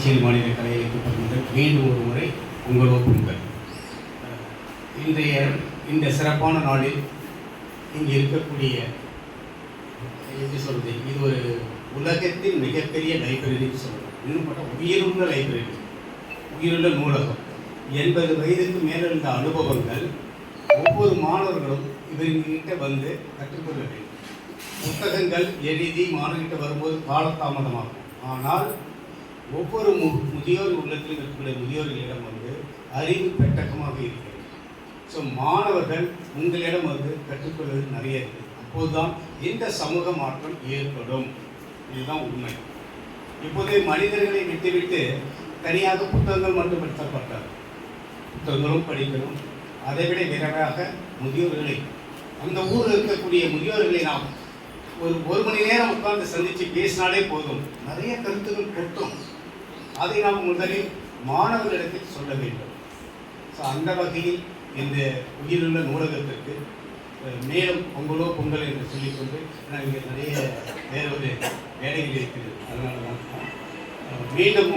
புதுச்சேரி மாநில கலையை கூட்டங்கள் மீண்டும் ஒரு முறை உங்கள் ஒப்புங்கள். இன்றைய இந்த சிறப்பான நாளில் இங்கே இருக்கக்கூடிய எப்படி சொல்கிறது இது ஒரு உலகத்தின் மிகப்பெரிய லைப்ரரின்னு சொல்லலாம். இன்னும் பார்த்தா உயிருள்ள லைப்ரரி. உயிருள்ள நூலகம். எண்பது வயதுக்கு மேலே இருந்த அனுபவங்கள் ஒவ்வொரு மாணவர்களும் இவர்கிட்ட வந்து கற்றுக்கொள்ள வேண்டும். புத்தகங்கள் எழுதி மாணவர்கிட்ட வரும்போது காலதாமதமாகும். ஆனால் ஒவ்வொரு மு முதியோர் உள்ளத்திலும் இருக்கக்கூடிய முதியோர்களிடம் வந்து அறிவு பெட்டகமாக இருக்கிறது. ஸோ மாணவர்கள் உங்களிடம் வந்து கற்றுக்கொள்வது நிறைய இருக்குது அப்போதுதான் இந்த சமூக மாற்றம் ஏற்படும். இதுதான் உண்மை. இப்போதே மனிதர்களை விட்டுவிட்டு தனியாக புத்தகங்கள் மட்டுப்படுத்தப்பட்டார் புத்தகங்களும் படிக்கணும் அதைவிட விரைவாக முதியோர்களை அந்த ஊரில் இருக்கக்கூடிய முதியோர்களை நாம் ஒரு ஒரு மணி நேரம் உட்கார்ந்து சந்தித்து பேசினாலே போதும். நிறைய கருத்துக்கள் கொட்டும். அதை நாம் முதலில் மாணவர்களிடத்தில் சொல்ல வேண்டும். ஸோ அந்த வகையில் இந்த உயிருள்ள நூலகத்திற்கு மேலும் பொங்கலோ பொங்கல் என்று சொல்லிக்கொண்டு நான் இங்கே நிறைய வேறு ஒரு வேலைகள் இருக்கிறது. அதனால தான் மீண்டும்